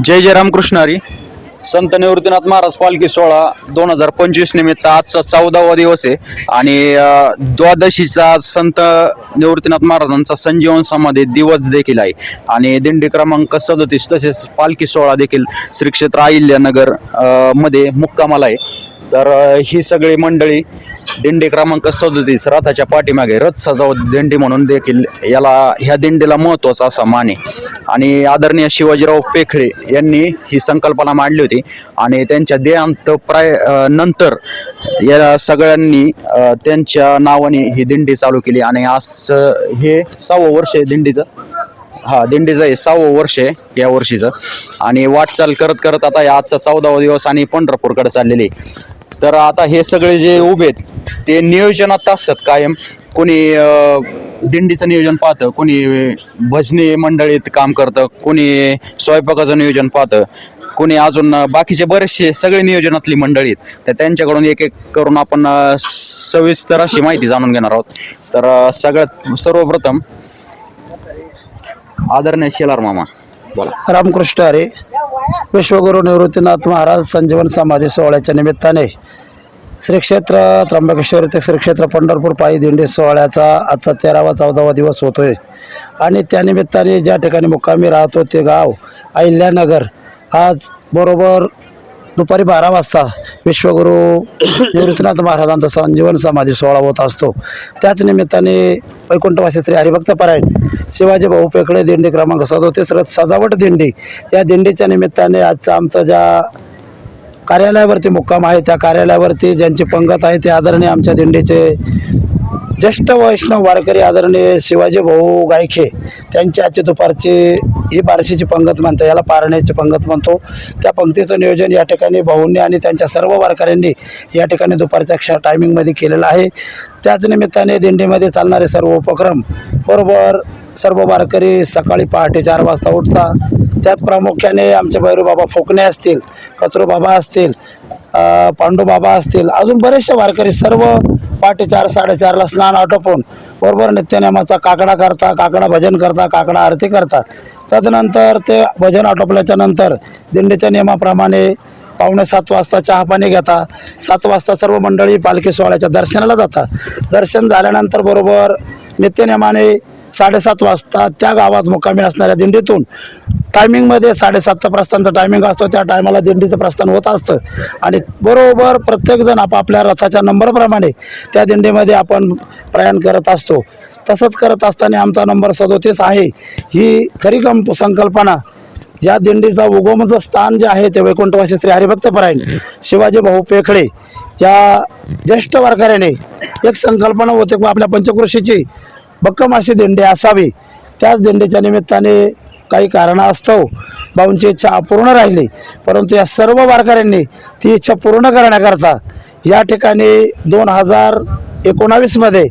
जय जय रामकृष्ण हरी. संत निवृत्तीनाथ महाराज पालखी सोहळा दोन हजार पंचवीस निमित्त आजचा चौदावा दिवस आहे. आणि द्वादशीचा आज संत निवृत्तीनाथ महाराजांचा संजीवन समाधी दिवस देखील आहे. आणि दिंडी क्रमांक सदतीस तसेच पालखी सोहळा देखील श्री क्षेत्र अहिल्यानगरमध्ये मुक्कामाला आहे. तर ही सगळी मंडळी दिंडी क्रमांक सदतीस रथाच्या पाठीमागे रथ सजावत दिंडी म्हणून देखील याला ह्या दिंडीला महत्त्वाचा असा मान. आहे आणि आदरणीय शिवाजीराव पेखळे यांनी ही संकल्पना मांडली होती. आणि त्यांच्या देहांत प्राय नंतर या सगळ्यांनी त्यांच्या नावाने ही दिंडी चालू केली. आणि आज हे सहावं वर्ष आहे दिंडीचं. हा दिंडीचं हे सहावं वर्ष आहे या वर्षीचं. आणि वाटचाल करत करत आता या आजचा चौदावा दिवस आणि पंढरपूरकडे चाललेली आहे. तर आता हे सगळे जे उभे आहेत ते नियोजनात असतात कायम. कोणी दिंडीचं नियोजन पाहतं कोणी भजनी मंडळीत काम करतं कोणी स्वयंपाकाचं नियोजन पाहतं कोणी अजून बाकीचे बरेचसे सगळे नियोजनातली मंडळी आहेत. तर त्यांच्याकडून एक एक करून आपण सविस्तर अशी माहिती जाणून घेणार आहोत. तर सगळ्यात सर्वप्रथम आदरणीय शेलार मामा बोला. रामकृष्ण हरे विश्वगुरु निवृत्तीनाथ महाराज संजीवन समाधी सोहळ्याच्या निमित्ताने श्री क्षेत्र त्र्यंबकेश्वर ते श्री क्षेत्र पंढरपूर पायी दिंडी सोहळ्याचा आजचा तेरावा चौदावा दिवस होतोय. आणि त्यानिमित्ताने ज्या ठिकाणी मुक्कामी राहतो ते गाव अहिल्यानगर. आज बरोबर दुपारी बारा वाजता विश्वगुरु निवृत्तीनाथ महाराजांचा संजीवन समाधी सोहळा होत असतो. त्याच निमित्ताने वैकुंठवासी श्री हरिभक्त परायण शिवाजी भाऊ पेकडे दिंडी क्रमांक सदोतीस रथ सजावट दिंडी या दिंडीच्या निमित्ताने आजचा आमचा ज्या कार्यालयावरती मुक्काम आहे त्या कार्यालयावरती ज्यांची पंगत आहे ते आदरणीय आमच्या दिंडीचे ज्येष्ठ वैष्णव वारकरी आदरणीय शिवाजी भाऊ गायखे त्यांची आजची दुपारची ही बारशीची पंगत म्हणतो याला पारण्याची पंगत म्हणतो. त्या पंक्तीचं नियोजन या ठिकाणी भाऊंनी आणि त्यांच्या सर्व वारकऱ्यांनी या ठिकाणी दुपारच्या क्ष टायमिंगमध्ये केलेलं आहे. त्याच निमित्ताने दिंडीमध्ये चालणारे सर्व उपक्रम बरोबर सर्व वारकरी सकाळी पहाटे चार वाजता उठता त्यात प्रामुख्याने आमचे बाबा फोकणे असतील कचरोबाबा असतील पांडूबाबा असतील अजून बरेचसे वारकरी सर्व पहाटे चार साडेचारला स्नान आटोपून. बरोबर नित्यनेमाचा काकडा करता काकडा भजन करता काकडा आरती करतात तदनंतर ते भजन आटोपल्याच्या नंतर दिंडीच्या नियमाप्रमाणे पावणे सात वाजता चहा पाणी घेता. सात वाजता सर्व मंडळी पालखी सोहळ्याच्या दर्शनाला जातात दर्शन झाल्यानंतर बरोबर नित्यनेमाने साडेसात वाजता त्या गावात मुक्कामी असणाऱ्या दिंडीतून टायमिंगमध्ये साडेसातचा प्रस्थानचं टायमिंग असतो त्या टायमाला दिंडीचं प्रस्थान होत असतं. आणि बरोबर प्रत्येकजण आपापल्या रथाच्या नंबरप्रमाणे त्या दिंडीमध्ये आपण प्रयाण करत असतो. तसंच करत असताना आमचा नंबर सदोतीस आहे. ही खरी कंप संकल्पना या दिंडीचा उगमचं स्थान जे आहे ते वैकुंठवासी श्री हरिभक्तपरायण शिवाजी भाऊ पेखडे या ज्येष्ठ वारकऱ्याने एक संकल्पना होते आपल्या पंचकृषीची भक्कम अशी दिंडी असावी. त्याच दिंडीच्या निमित्ताने काही कारणास्तव भाऊंची इच्छा अपूर्ण राहिली. परंतु या सर्व वारकऱ्यांनी ती इच्छा पूर्ण करण्याकरता या ठिकाणी दोन हजार एकोणावीसमध्ये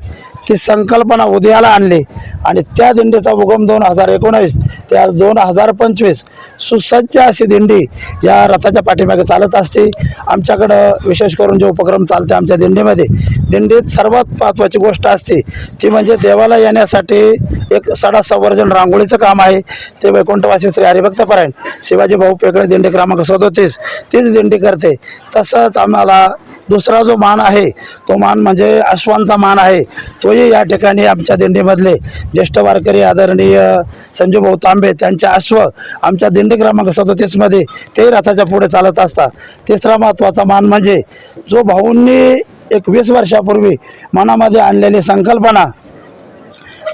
ती संकल्पना उदयाला आणली आणि त्या दिंडीचा उगम दोन हजार एकोणावीस ते आज दोन हजार पंचवीस सुसज्ज अशी दिंडी या रथाच्या पाठीमागे चालत असते. आमच्याकडं विशेष करून जे उपक्रम चालते आमच्या दिंडीमध्ये दिंडीत सर्वात महत्त्वाची गोष्ट असते ती म्हणजे देवाला येण्यासाठी एक सडा संवर्जन रांगोळीचं काम आहे. ते वैकुंठवासी श्री हरिभक्त शिवाजी भाऊ पेकडे दिंडी क्रमांक सदोतीस तीच दिंडी करते. तसंच आम्हाला दुसरा जो मान आहे तो मान म्हणजे अश्वांचा मान आहे. तोही या ठिकाणी आमच्या दिंडीमधले ज्येष्ठ वारकरी आदरणीय संजूभाऊ तांबे त्यांचे अश्व आमच्या दिंडी क्रमांक सदोतीसमध्ये ते रथाच्या पुढे चालत असतात. तिसरा महत्त्वाचा मान म्हणजे जो भाऊंनी एक वीस वर्षापूर्वी मनामध्ये आणलेली संकल्पना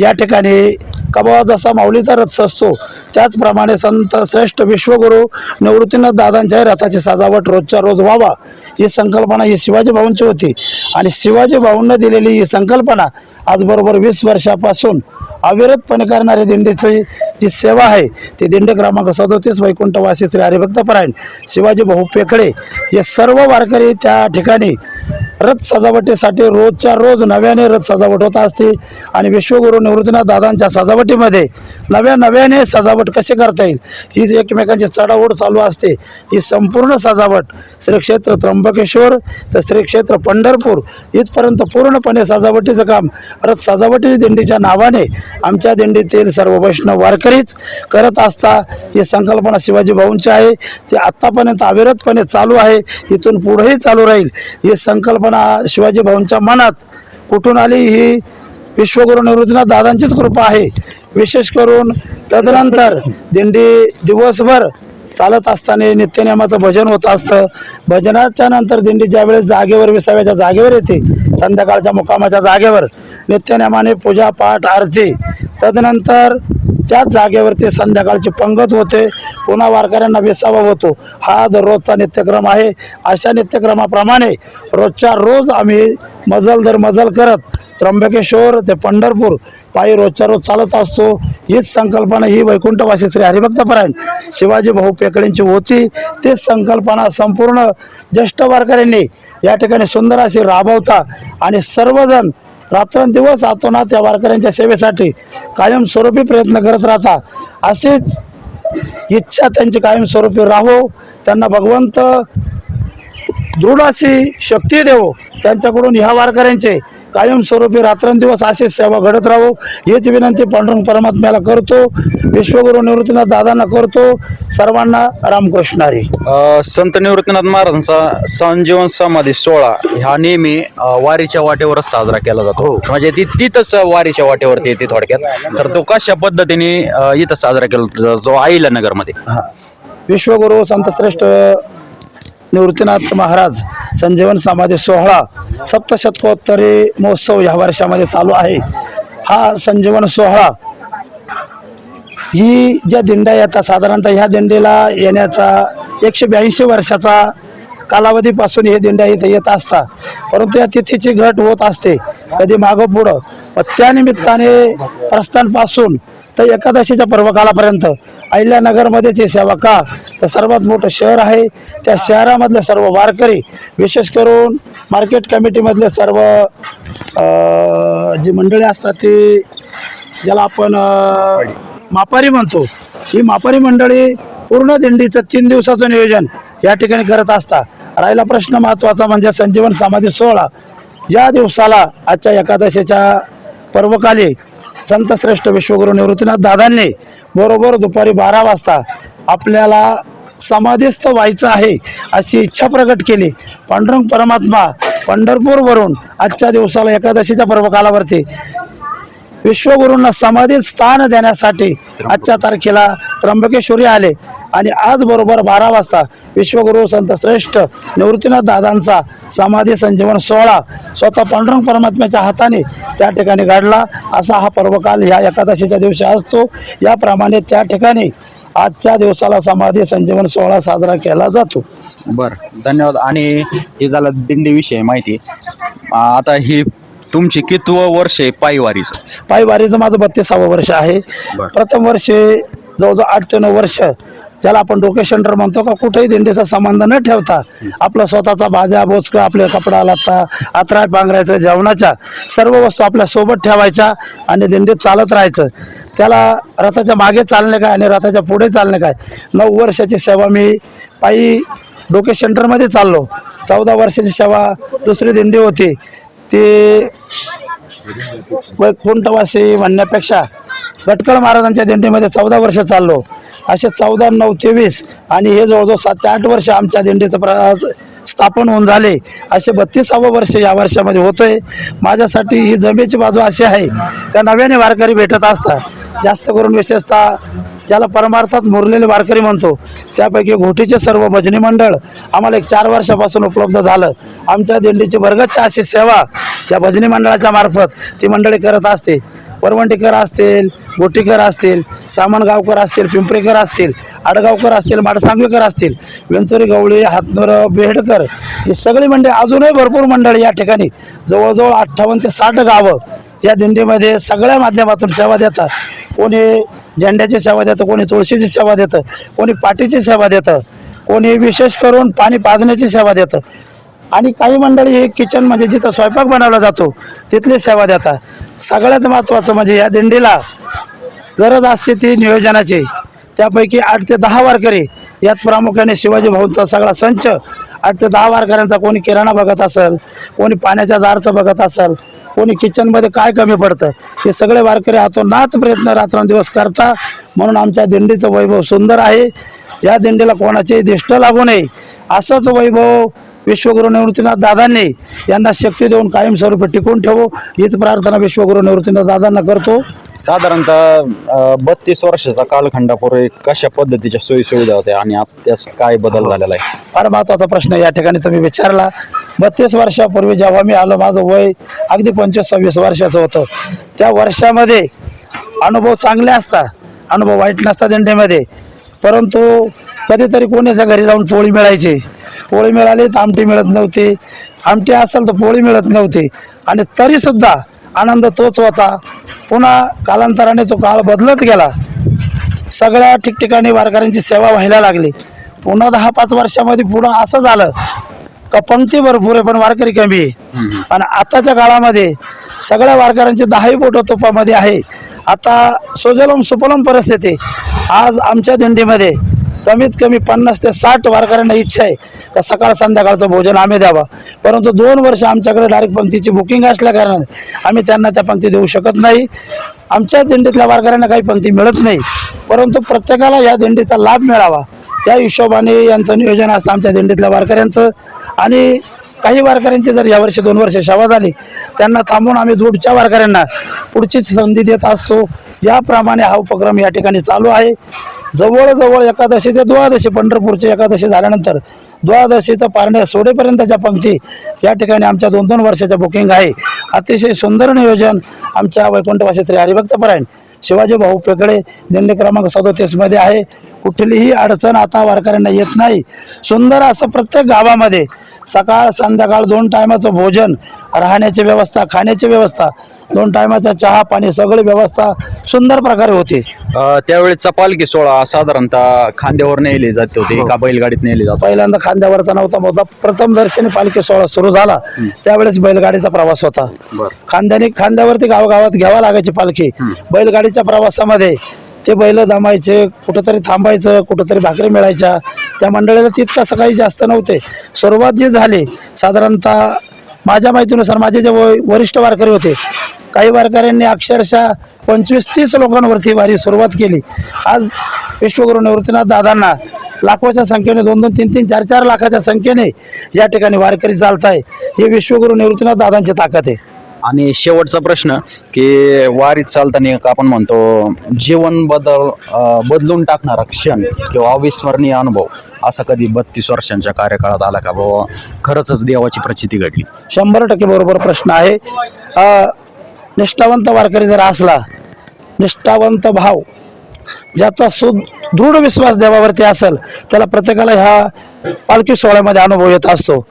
या ठिकाणी कबावा जसा माऊलीचा रथ सजतो त्याचप्रमाणे संत श्रेष्ठ विश्वगुरु निवृत्तीनाथ दादांच्याही रथाची सजावट रोजच्या रोज व्हावा ही संकल्पना ही शिवाजी भाऊंची होती. आणि शिवाजी भाऊंना दिलेली ही संकल्पना आज बरोबर वीस वर्षापासून अविरतपणे करणारी दिंडीची जी सेवा आहे ती दिंड क्रमांक सदोतीस वैकुंठवासी श्री हरिभक्तपरायण शिवाजी भाऊ पेकडे हे सर्व वारकरी त्या ठिकाणी रथ सजावटीसाठी रोजच्या रोज नव्याने रथ सजावट होत असते. आणि विश्वगुरू निवृत्तीनाथ दादांच्या सजावटीमध्ये नव्या नव्याने सजावट कशी करता येईल? ही जी एकमेकांची चढाओढ चालू असते. ही संपूर्ण सजावट श्री क्षेत्र त्र्यंबकेश्वर तर श्री क्षेत्र पंढरपूर इथपर्यंत पूर्णपणे सजावटीचं काम. रथ सजावटी दिंडीच्या नावाने आमच्या दिंडीतील सर्व वैष्णव वारकरीच करत असता. ही संकल्पना शिवाजी भाऊंची आहे. ती आत्तापर्यंत अविरतपणे चालू आहे. इथून पुढेही चालू राहील. ही संकल्पना शिवाजी भाऊंच्या मनात कुठून आली ही विश्वगुरु निवृत्तीनाथ दादांचीच कृपा आहे. विशेष करून तदनंतर दिंडी दिवसभर चालत असताना नित्यनियमाचं भजन होत असतं. भजनाच्या नंतर दिंडी ज्यावेळेस जागेवर विसाव्याच्या जागेवर येते संध्याकाळच्या मुकामाच्या जागेवर नित्यनियमाने पूजा पाठ आरती. तदनंतर त्याच जागेवरती संध्याकाळची पंगत होते. पुन्हा वारकऱ्यांना वेसावा होतो. हा दररोजचा नित्यक्रम आहे. अशा नित्यक्रमाप्रमाणे रोजच्या रोज आम्ही मजल दर मजल करत त्र्यंबकेश्वर ते पंढरपूर पायी रोजच्या रोज चालत असतो. हीच संकल्पना ही वैकुंठवासी श्री हरिभक्तपरायण शिवाजी भाऊ पेकळींची होती. तीच संकल्पना संपूर्ण ज्येष्ठ वारकऱ्यांनी या ठिकाणी सुंदर अशी राबवता आणि सर्वजण रात्रंदिवस आतोनात त्या वारकऱ्यांच्या सेवेसाठी कायमस्वरूपी प्रयत्न करत राहता. अशीच इच्छा त्यांची कायमस्वरूपी राहो. त्यांना भगवंत दृढ अशी शक्ती देवो. त्यांच्याकडून ह्या वारकऱ्यांचे कायमस्वरूपी रात्रंदिवस अशी सेवा घडत राहो हीच विनंती पांडुरंग परमात्म्याला करतो. विश्वगुरू निवृत्तीनाथ दादांना करतो. सर्वांना रामकृष्णारी. अ, संत निवृत्तीनाथ महाराजांचा संजीवन समाधी सोहळा ह्या नेहमी वारीच्या वाटेवरच साजरा केला जातो. म्हणजे ती तिथंच वारीच्या वाटेवरती येते थोडक्यात. तर तो कशा पद्धतीने इथं साजरा केला जातो आईला नगरमध्ये? विश्वगुरू संतश्रेष्ठ निवृत्तीनाथ महाराज संजीवन समाधी सोहळा सप्तशतकोत्तरी महोत्सव ह्या वर्षामध्ये चालू आहे. हा संजीवन सोहळा ही ज्या दिंड्या येतात साधारणतः ह्या दिंडीला येण्याचा एकशे ब्याऐंशी वर्षाचा कालावधीपासून हे दिंड्या इथे येत असतात. परंतु या तिथीची घट होत असते. कधी मागं पुढं. मग त्यानिमित्ताने प्रस्थानपासून तर एकादशीच्या पर्वकालापर्यंत अहिल्यानगरमध्येच जे सेवा का तर सर्वात मोठं शहर आहे. त्या शहरामधले सर्व वारकरी विशेष करून मार्केट कमिटीमधले सर्व जी मंडळी असतात ती ज्याला आपण मापारी म्हणतो ही मापारी मंडळी पूर्ण दिंडीचं तीन दिवसाचं नियोजन या ठिकाणी करत असता राहिला प्रश्न महत्त्वाचा म्हणजे संजीवन समाधी सोहळा. या दिवसाला आजच्या एकादशीच्या पर्वकाली संतश्रेष्ठ विश्वगुरू निवृत्तीनाथ दादांनी बरोबर दुपारी बारा वाजता आपल्याला समाधीस्थ व्हायचं आहे अशी इच्छा प्रकट केली. पांडुरंग परमात्मा पंढरपूरवरून आजच्या दिवसाला एकादशीच्या पर्वकालावरती विश्वगुरूंना समाधीत स्थान देण्यासाठी आजच्या तारखेला त्र्यंबकेश्वरी आले. आणि आज बरोबर बारा वाजता विश्वगुरू संत श्रेष्ठ निवृत्तीनाथ दादांचा समाधी संजीवन सोहळा स्वतः पांडुरंग परमात्म्याच्या हाताने त्या ठिकाणी घडला. असा हा पर्वकाल ह्या एकादशीच्या दिवशी असतो. याप्रमाणे त्या ठिकाणी आजच्या दिवसाला समाधी संजीवन सोहळा साजरा केला जातो. बर धन्यवाद. आणि हे झालं दिंडीविषयी माहिती. आता ही तुमची कितवं वर्ष आहे पायवारीचं? पायी वारीचं माझं बत्तीसावं वर्ष आहे. प्रथम वर्षी जवळजवळ आठ ते नऊ वर्ष ज्याला आपण डोके सेंटर म्हणतो का कुठेही दिंडीचा संबंध न ठेवता आपला स्वतःचा भाज्या बोचकं आपले कपडा लत्ता अत्राट पांघरायचं जेवणाच्या सर्व वस्तू आपल्यासोबत ठेवायच्या आणि दिंडीत चालत राहायचं. त्याला रथाच्या मागे चालणे काय आणि रथाच्या पुढे चालणे काय? नऊ वर्षाची सेवा मी पायी डोके सेंटरमध्ये चाललो. चौदा वर्षाची सेवा दुसरी दिंडी होती. ती वैकुंठवासी म्हणण्यापेक्षा गटकळ महाराजांच्या दिंडीमध्ये चौदा वर्ष चाललो. असे चौदा नऊ तेवीस आणि हे जवळजवळ सात ते आठ वर्ष आमच्या दिंडीचं प्र स्थापन होऊन झाले. असे बत्तीसावं वर्ष या वर्षामध्ये होतोय. माझ्यासाठी ही जमेची बाजू अशी आहे त्या नव्याने वारकरी भेटत असतात. जास्त करून विशेषतः ज्याला परमार्थात मुरलेले वारकरी म्हणतो त्यापैकी घोटीचे सर्व भजनी मंडळ आम्हाला एक चार वर्षापासून उपलब्ध झालं. आमच्या दिंडीची वर्गच्च्या अशी सेवा या भजनी मंडळाच्या मार्फत ती मंडळी करत असते. वरवंटीकर असतील गोटीकर असतील सामनगावकर असतील पिंपरीकर असतील आडगावकर असतील माडसांगवीकर असतील वेंचुरी गवळी हातनोर बेहडकर ही सगळी मंडळी अजूनही भरपूर मंडळी या ठिकाणी जवळजवळ अठ्ठावन्न ते साठ गावं या दिंडीमध्ये सगळ्या माध्यमातून सेवा देतात. कोणी झेंड्याची सेवा देतं कोणी तुळशीची सेवा देतं कोणी पाठीची सेवा देतं कोणी विशेष करून पाणी पाजण्याची सेवा देतं. आणि काही मंडळी हे किचन म्हणजे जिथं स्वयंपाक बनवला जातो तिथली सेवा देतात. सगळ्यात महत्त्वाचं म्हणजे या दिंडीला गरज असते ती नियोजनाची. त्यापैकी आठ ते दहा वारकरी यात प्रामुख्याने शिवाजी भाऊंचा सगळा संच आठ ते दहा वारकऱ्यांचा कोणी किराणा बघत असेल कोणी पाण्याच्या जारचं बघत असेल कोणी किचनमध्ये काय कमी पडतं हे सगळे वारकरी हातोनात प्रयत्न रात्रंदिवस करता म्हणून आमच्या दिंडीचं वैभव सुंदर आहे. या दिंडीला कोणाचीही दिष्ट लागू नये. असंच वैभव विश्वगुरु निवृत्तीनाथ दादांनी यांना शक्ती देऊन कायमस्वरूपी टिकून ठेवू हीच प्रार्थना विश्वगुरु निवृत्तीनाथ दादांना करतो. साधारणतः बत्तीस वर्षाचा कालखंडापूर्वी कशा पद्धतीच्या सोयी सुविधा होत्या आणि आता त्यास काय बदल झालेला आहे? फार महत्त्वाचा प्रश्न या ठिकाणी तुम्ही विचारला. बत्तीस वर्षापूर्वी जेव्हा मी आलो माझं वय अगदी पंचवीस सव्वीस वर्षाचं होतं. त्या वर्षामध्ये अनुभव चांगले असता अनुभव वाईट नसता दिंडीमध्ये. परंतु कधीतरी कोणाच्या घरी जाऊन पोळी मिळायची. पोळी मिळाली तर आमटी मिळत नव्हती. आमटी असेल तर पोळी मिळत नव्हती. आणि तरीसुद्धा आनंद तोच होता. पुन्हा कालांतराने तो काळ बदलत गेला. सगळ्या ठिकठिकाणी वारकऱ्यांची सेवा व्हायला लागली. पुन्हा दहा पाच वर्षामध्ये पुन्हा असं झालं का पंक्ती भरपूर आहे पण वारकरी कमी आहे. आणि आताच्या काळामध्ये सगळ्या वारकऱ्यांचे दहाही बोट तुपामध्ये आहे. आता सोजलम सुपलम परिस्थिती. आज आमच्या दिंडीमध्ये कमीत कमी पन्नास ते साठ वारकऱ्यांना इच्छा आहे का सकाळ संध्याकाळचं भोजन आम्ही द्यावं. परंतु दोन वर्ष आमच्याकडे डायरेक्ट पंक्तीची बुकिंग असल्याकारणाने आम्ही त्यांना त्या पंक्ती देऊ शकत नाही. आमच्या दिंडीतल्या वारकऱ्यांना काही पंक्ती मिळत नाही. परंतु प्रत्येकाला या दिंडीचा लाभ मिळावा. त्या हिशोबाने यांचं नियोजन असतं आमच्या दिंडीतल्या वारकऱ्यांचं. आणि काही वारकऱ्यांची जर यावर्षी दोन वर्ष सेवा झाली त्यांना थांबून आम्ही दूरच्या वारकऱ्यांना पुढचीच संधी देत असतो. याप्रमाणे हा उपक्रम या ठिकाणी चालू आहे. जवळजवळ एकादशी ते द्वादशी पंढरपूरची एकादशी झाल्यानंतर द्वादशीचं पारण्या सोडेपर्यंतच्या पंक्ती या ठिकाणी आमच्या दोन दोन वर्षाच्या बुकिंग आहे. अतिशय सुंदर नियोजन आमच्या वैकुंठवासी श्री हरिभक्तपरायण शिवाजी भाऊ पेकडे दिंडी क्रमांक सदोतीसमध्ये आहे. कुठलीही अडचण आता वारकऱ्यांना येत नाही. सुंदर असं प्रत्येक गावामध्ये सकाळ संध्याकाळ दोन टायमाचं भोजन राहण्याची व्यवस्था खाण्याची व्यवस्था दोन टायमाचा चहा पाणी सगळी व्यवस्था सुंदर प्रकारे होते. अ, त्यावेळेचा पालखी सोहळा साधारणतः खांद्यावर नेली जात होती का बैलगाडीत नेली जात पहिल्यांदा खांद्यावरचा नव्हता मोठा प्रथम दर्शनी पालखी सोहळा सुरू झाला. त्यावेळेस बैलगाडीचा प्रवास होता. खांद्याने खांद्यावरती गावगावात घ्यावा लागायची पालखी. बैलगाडीच्या प्रवासामध्ये ते बैल दमायचे कुठंतरी थांबायचं कुठंतरी भाकरी मिळायच्या. त्या मंडळीला तितकं काही जास्त नव्हते. सुरुवात जी झाली साधारणतः माझ्या माहितीनुसार माझे जे वरिष्ठ वारकरी होते काही वारकऱ्यांनी अक्षरशः पंचवीस तीस लोकांवरती वारी सुरुवात केली. आज विश्वगुरु निवृत्तीनाथ दादांना लाखोच्या संख्येने दोन दोन तीन तीन चार चार लाखाच्या संख्येने या ठिकाणी वारकरी चालत आहे ही विश्वगुरु निवृत्तीनाथ दादांची ताकद आहे. आणि शेवटचा प्रश्न की वारीत चालताना एक आपण म्हणतो जीवन बदल बदलून टाकणारा क्षण किंवा अविस्मरणीय अनुभव असा कधी बत्तीस वर्षांच्या कार्यकाळात आला का बाबा खरंच देवाची प्रचिती घडली. शंभर टक्के बरोबर प्रश्न आहे. अ, निष्ठावंत वारकरी जर असला निष्ठावंत भाव ज्याचा सुदृढ विश्वास देवावरती असेल त्याला प्रत्येकाला ह्या पालखी सोहळ्यामध्ये अनुभव येत असतो.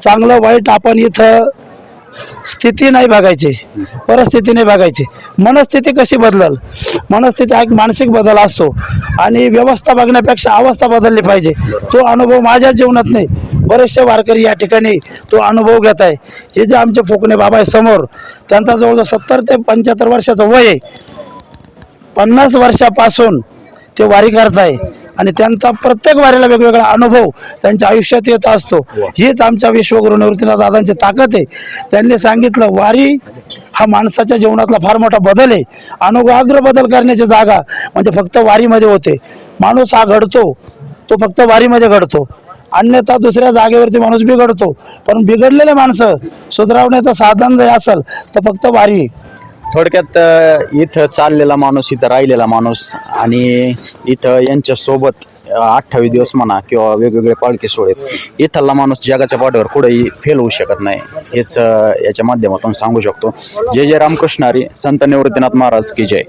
चांगलं वाईट आपण इथं स्थिती नाही बघायची. परिस्थिती नाही बघायची. मनस्थिती कशी बदलल? मनस्थिती हा एक मानसिक बदल असतो. आणि व्यवस्था बघण्यापेक्षा अवस्था बदलली पाहिजे. तो अनुभव माझ्या जीवनात नाही. बरेचसे वारकरी या ठिकाणी तो अनुभव घेत आहे. हे जे आमचे फुकणे बाबा आहे समोर त्यांचा जवळजवळ सत्तर ते पंच्याहत्तर वर्षाचं वय आहे. पन्नास वर्षापासून ते वारी करत आहे. आणि त्यांचा प्रत्येक वारीला वेगवेगळा अनुभव त्यांच्या आयुष्यात येत असतो. हीच आमच्या विश्वगुरु निवृत्तीनाथ दादांची ताकद आहे. त्यांनी सांगितलं वारी हा माणसाच्या जीवनातला फार मोठा बदल आहे. अनुगाग्र बदल करण्याची जागा म्हणजे फक्त वारीमध्ये होते. माणूस हा घडतो तो फक्त वारीमध्ये घडतो. अन्यथा दुसऱ्या जागेवरती माणूस बिघडतो. पण बिघडलेले माणसं सुधारवण्याचं साधन जर असेल तर फक्त वारी. थोडक्यात इथं चाललेला माणूस इथं राहिलेला माणूस आणि इथं यांच्यासोबत अठ्ठावीस दिवस म्हणा किंवा वेगवेगळे पालखी सोहळे इथला माणूस जगाच्या पाठीवर कुठेही फेल होऊ शकत नाही. हेच याच्या माध्यमातून सांगू शकतो. जय जय रामकृष्ण हरी. संत निवृत्तीनाथ महाराज की जय.